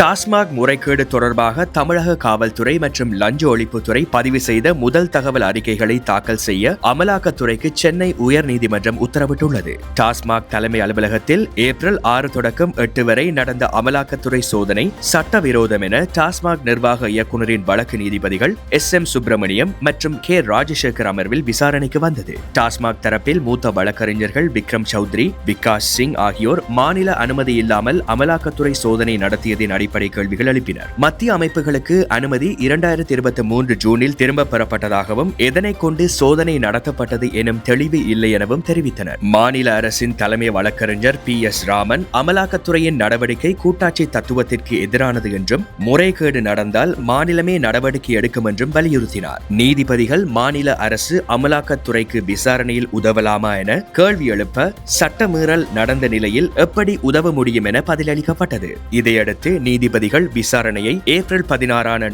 டாஸ்மாக் முறைகேடு தொடர்பாக தமிழக காவல்துறை மற்றும் லஞ்ச ஒழிப்புத்துறை பதிவு செய்த முதல் தகவல் அறிக்கைகளை தாக்கல் செய்ய அமலாக்கத்துறைக்கு சென்னை உயர்நீதிமன்றம் உத்தரவிட்டுள்ளது. டாஸ்மாக் தலைமை அலுவலகத்தில் ஏப்ரல் ஆறு தொடக்கம் எட்டு வரை நடந்த அமலாக்கத்துறை சோதனை சட்டவிரோதம் என டாஸ்மாக் நிர்வாக இயக்குநரின் வழக்கு நீதிபதிகள் எஸ் எம் சுப்பிரமணியம் மற்றும் கே ராஜசேகர் அமர்வில் விசாரணைக்கு வந்தது. டாஸ்மாக் தரப்பில் மூத்த வழக்கறிஞர்கள் விக்ரம் சௌத்ரி விகாஷ் சிங் ஆகியோர் மாநில அனுமதி இல்லாமல் அமலாக்கத்துறை சோதனை நடத்தியதின் அடிப்படை கேள்விகள் எழுப்பினர். மத்திய அமைப்புகளுக்கு அனுமதி இரண்டாயிரத்தி இருபத்தி மூன்று ஜூனில் திரும்ப பெறப்பட்டதாகவும் எதனை கொண்டு சோதனை நடத்தப்பட்டது எனும் தெளிவு இல்லை எனவும் தெரிவித்தனர். மாநில அரசின் தலைமை வழக்கறிஞர் பி எஸ் ராமன் அமலாக்கத்துறையின் நடவடிக்கை கூட்டாட்சி தத்துவத்திற்கு எதிரானது என்றும் முறைகேடு நடந்தால் மாநிலமே நடவடிக்கை எடுக்கும் என்றும் வலியுறுத்தினார். நீதிபதிகள் மாநில அரசு அமலாக்கத்துறைக்கு விசாரணையில் உதவலாமா என கேள்வி எழுப்ப சட்டமீறல் நடந்த நிலையில் எப்படி உதவ முடியும் என பதிலளிக்கப்பட்டது. இதையடுத்து நீ நீதிபதிகள் விசாரணையை ஏப்ரல் பதினாறான